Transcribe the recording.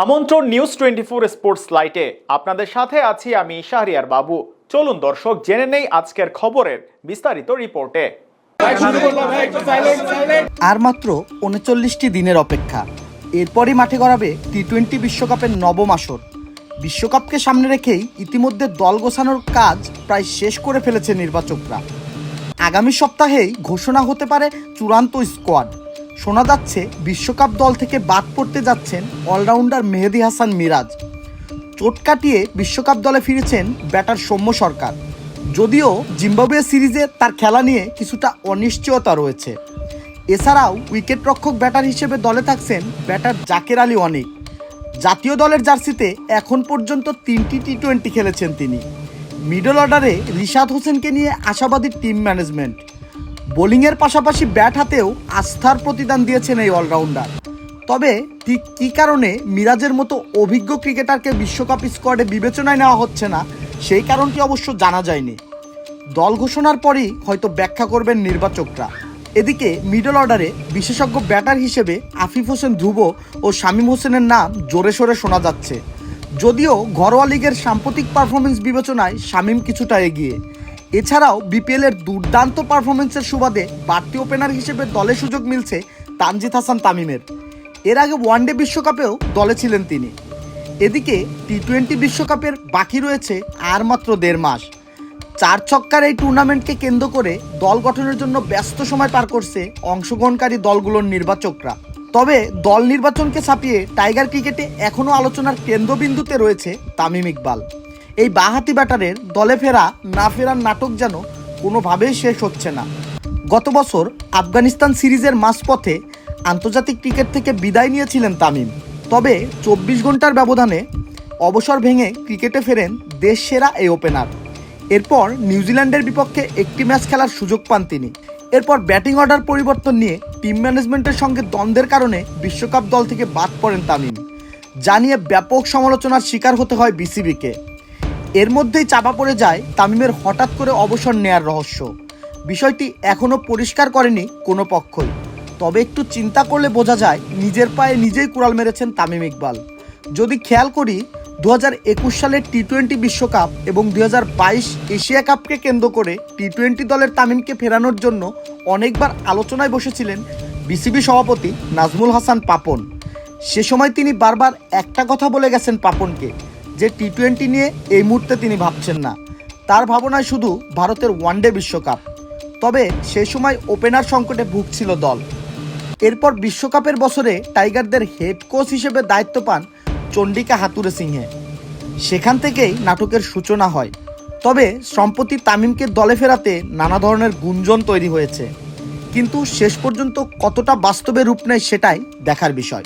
আমন্ত্রণ news twenty four sports লাইটে আপনাদের সাথে আছি আমি শাহরিয়ার বাবু। চলুন দর্শক জেনে নেই আজকের খবরের বিস্তারিত রিপোর্টে। আর মাত্র উনচল্লিশটি দিনের অপেক্ষা। এরপরই মাঠে গড়াবে টি টোয়েন্টি বিশ্বকাপের নবম আসর। বিশ্বকাপকে সামনে রেখেই ইতিমধ্যে দল গোছানোর কাজ প্রায় শেষ করে ফেলেছে নির্বাচকরা। আগামী সপ্তাহেই ঘোষণা হতে পারে চূড়ান্ত স্কোয়াড শোনা যাচ্ছে বিশ্বকাপ দল থেকে বাদ পড়তে যাচ্ছেন অলরাউন্ডার মেহেদি হাসান মিরাজ। চোট কাটিয়ে বিশ্বকাপ দলে ফিরেছেন ব্যাটার সৌম্য সরকার। যদিও জিম্বাবুয়ে সিরিজে তার খেলা নিয়ে কিছুটা অনিশ্চয়তা রয়েছে। এছাড়াও উইকেটরক্ষক ব্যাটার হিসেবে দলে থাকছেন ব্যাটার জাকের আলী অনেক। জাতীয় দলের জার্সিতে এখন পর্যন্ত তিনটি টি টোয়েন্টি খেলেছেন তিনি। মিডল অর্ডারে রিশাদ হোসেনকে নিয়ে আশাবাদী টিম ম্যানেজমেন্ট। বোলিংয়ের পাশাপাশি ব্যাট হাতেও আস্থার প্রতিদান দিয়েছেন এই অলরাউন্ডার। তবে ঠিক কী কারণে মিরাজের মতো অভিজ্ঞ ক্রিকেটারকে বিশ্বকাপ স্কোয়াডে বিবেচনায় নেওয়া হচ্ছে না, সেই কারণটি অবশ্য জানা যায়নি। দল ঘোষণার পরই হয়তো ব্যাখ্যা করবেন নির্বাচকরা। এদিকে মিডল অর্ডারে বিশেষজ্ঞ ব্যাটার হিসেবে আফিফ হোসেন ধ্রুব ও শামীম হোসেনের নাম জোরে সোরে শোনা যাচ্ছে। যদিও ঘরোয়া লিগের সাম্প্রতিক পারফরমেন্স বিবেচনায় শামীম কিছুটা এগিয়ে। এছাড়াও বিপিএল এর দুর্দান্ত পারফরমেন্সের সুবাদে বাড়তি ওপেনার হিসেবে দলে সুযোগ মিলছে তানজিদ হাসান তামিমের। এর আগে ওয়ানডে বিশ্বকাপেও দলে ছিলেন তিনি। এদিকে টি টোয়েন্টি বিশ্বকাপের বাকি রয়েছে আর মাত্র দেড় মাস। চার ছক্কার এই টুর্নামেন্টকে কেন্দ্র করে দল গঠনের জন্য ব্যস্ত সময় পার করছে অংশগ্রহণকারী দলগুলোর নির্বাচকরা। তবে দল নির্বাচনকে ছাপিয়ে টাইগার ক্রিকেটে এখনও আলোচনার কেন্দ্রবিন্দুতে রয়েছে তামিম ইকবাল। এই বাহাতি ব্যাটারের দলে ফেরা না ফেরার নাটক যেন কোনোভাবেই শেষ হচ্ছে না। গত বছর আফগানিস্তান সিরিজের মাঝপথে আন্তর্জাতিক ক্রিকেট থেকে বিদায় নিয়েছিলেন তামিম। তবে চব্বিশ ঘণ্টার ব্যবধানে অবসর ভেঙে ক্রিকেটে ফেরেন দেশ সেরা এই ওপেনার। এরপর নিউজিল্যান্ডের বিপক্ষে একটি ম্যাচ খেলার সুযোগ পান তিনি। এরপর ব্যাটিং অর্ডার পরিবর্তন নিয়ে টিম ম্যানেজমেন্টের সঙ্গে দ্বন্দ্বের কারণে বিশ্বকাপ দল থেকে বাদ পড়েন তামিম। জানিয়ে ব্যাপক সমালোচনার শিকার হতে হয় বিসিবিকে। এর মধ্যেই চাপা পড়ে যায় তামিমের হঠাৎ করে অবসর নেয়ার রহস্য। বিষয়টি এখনও পরিষ্কার করেনি কোনো পক্ষই। তবে একটু চিন্তা করলে বোঝা যায় নিজের পায়ে নিজেই কুড়াল মেরেছেন তামিম ইকবাল। যদি খেয়াল করি দু হাজার একুশ সালের টি টোয়েন্টি বিশ্বকাপ এবং দু হাজার বাইশ এশিয়া কাপকে কেন্দ্র করে টি টোয়েন্টি দলের তামিমকে ফেরানোর জন্য অনেকবার আলোচনায় বসেছিলেন বিসিবি সভাপতি নাজমুল হাসান পাপন। সে সময় তিনি বারবার একটা কথা বলে গেছেন পাপনকে। যে টি টোয়েন্টি নিয়ে এই মুহূর্তে তিনি ভাবছেন না। তার ভাবনায় শুধু ভারতের ওয়ানডে বিশ্বকাপ। তবে সে সময় ওপেনার সংকটে ভুগছিল দল। এরপর বিশ্বকাপের বছরে টাইগারদের হেড কোচ হিসেবে দায়িত্ব পান চন্ডিকা হাতুরে সিংহে। সেখান থেকেই নাটকের সূচনা হয়। তবে সম্প্রতি তামিমকে দলে ফেরাতে নানা ধরনের গুঞ্জন তৈরি হয়েছে। কিন্তু শেষ পর্যন্ত কতটা বাস্তবে রূপ নেয় সেটাই দেখার বিষয়।